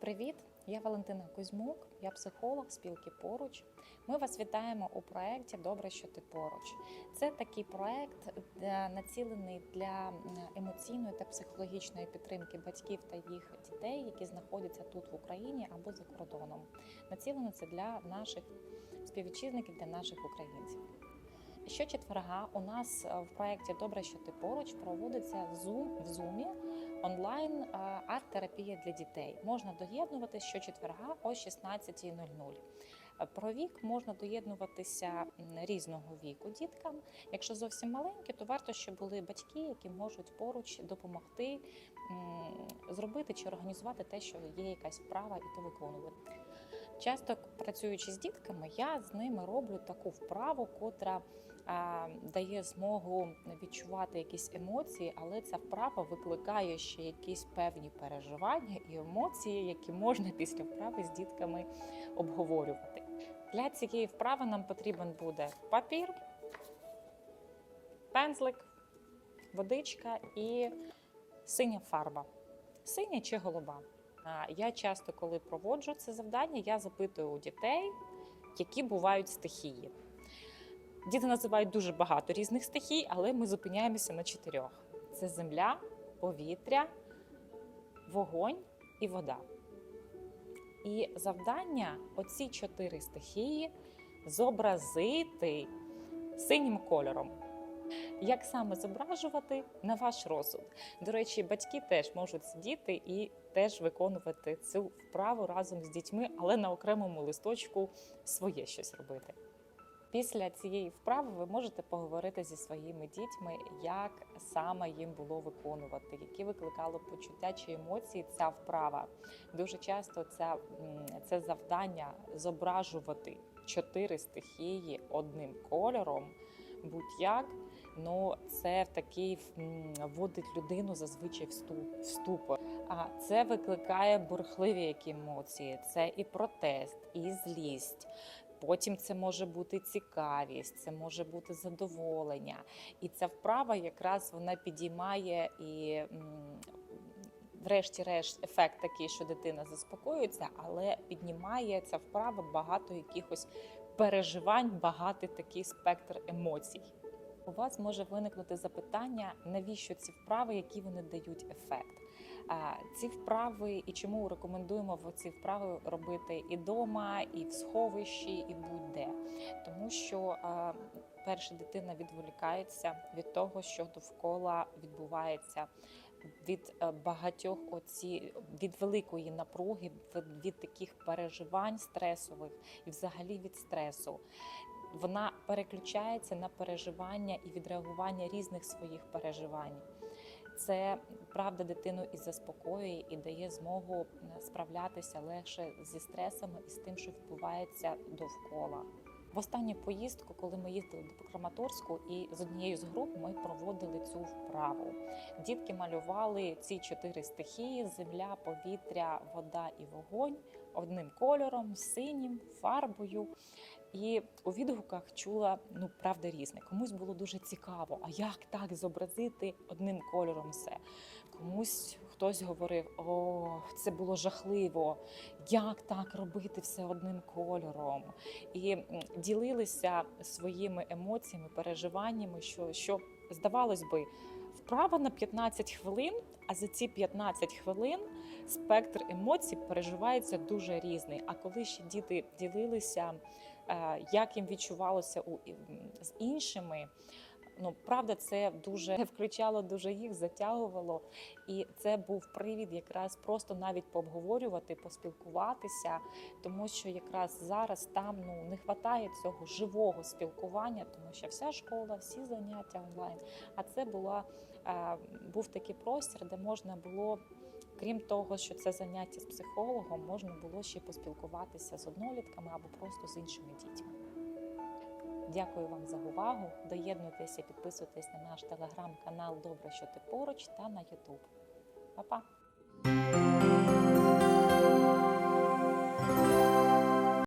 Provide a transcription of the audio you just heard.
Привіт! Я Валентина Кузьмук, я психолог спілки поруч. Ми вас вітаємо у проєкті Добре, що ти поруч. Це такий проєкт, е, націлений для емоційної та психологічної підтримки батьків та їх дітей, які знаходяться тут в Україні або за кордоном. Націлено це для наших співвітчизників, для наших українців. Щочетверга у нас е, в проєкті Добре, що ти поруч проводиться Zoom в Zoom онлайн е, арт-терапія для дітей. Можна доєднуватися щочетверга о 16.00. Е, Про вік можна доєднуватися різного віку діткам. Якщо зовсім маленькі, то варто, щоб були батьки, які можуть поруч допомогти зробити чи організувати те, що є якась вправа, і то виконувати. Часто працюючи з дітками, я з ними роблю таку вправу, котра дає змогу відчувати якісь емоції, але ця вправа викликає ще якісь певні переживання і емоції, які можна після вправи з дітками обговорювати. Для цієї вправи нам потрібен буде папір, пензлик, водичка і синя фарба. Синя чи голуба. Я часто, коли проводжу це завдання, я запитую у дітей, які бувають стихії. Діти називають дуже багато різних стихій, але ми зупиняємося на чотирьох: це земля, повітря, вогонь і вода. І завдання оці чотири стихії зобразити синім кольором. Як саме зображувати на ваш розсуд? До речі, батьки теж можуть сидіти і теж виконувати цю вправу разом з дітьми, але на окремому листочку своє щось робити. Після цієї вправи ви можете поговорити зі своїми дітьми, як саме їм було виконувати, які викликало почуття чи емоції ця вправа. Дуже часто ця, це завдання зображувати чотири стихії одним кольором, будь-як. Ну, це такий вводить людину зазвичай в ступор. А це викликає бурхливі які емоції. Це і протест, і злість. Потім це може бути цікавість, це може бути задоволення. І ця вправа якраз вона підіймає і. Врешті-решт, ефект такий, що дитина заспокоюється, але піднімає ця вправа багато якихось переживань, багатий такий спектр емоцій. У вас може виникнути запитання, навіщо ці вправи, які вони дають ефект. Ці вправи і чому рекомендуємо ці вправи робити і вдома, і в сховищі, і будь-де. Тому що перша дитина відволікається від того, що довкола відбувається. Від е, багатьох оці від великої напруги, від, від таких переживань стресових і взагалі від стресу вона переключається на переживання і відреагування різних своїх переживань. Це правда дитину і заспокоює, і дає змогу е, справлятися легше зі стресами і з тим, що відбувається довкола. В останню поїздку, коли ми їздили до Краматорську, і з однією з груп ми проводили цю вправу. Дітки малювали ці чотири стихії: земля, повітря, вода і вогонь одним кольором, синім, фарбою. І у відгуках чула ну правда різне. Комусь було дуже цікаво, а як так зобразити одним кольором все. Комусь хтось говорив: о, це було жахливо, як так робити все одним кольором. І ділилися своїми емоціями, переживаннями, що, що здавалось би. Вправа на 15 хвилин, а за ці 15 хвилин спектр емоцій переживається дуже різний. А коли ще діти ділилися, е, як їм відчувалося з іншими. Ну, правда, це дуже включало, дуже їх затягувало, і це був привід якраз просто навіть пообговорювати, поспілкуватися, тому що якраз зараз там ну не вистачає цього живого спілкування, тому що вся школа, всі заняття онлайн. А це була е, був такий простір, де можна було. Крім того, що це заняття з психологом, можна було ще поспілкуватися з однолітками або просто з іншими дітьми. Дякую вам за увагу. Доєднуйтеся, підписуйтесь на наш телеграм-канал Добре, що ти поруч та на Ютуб. Па-па!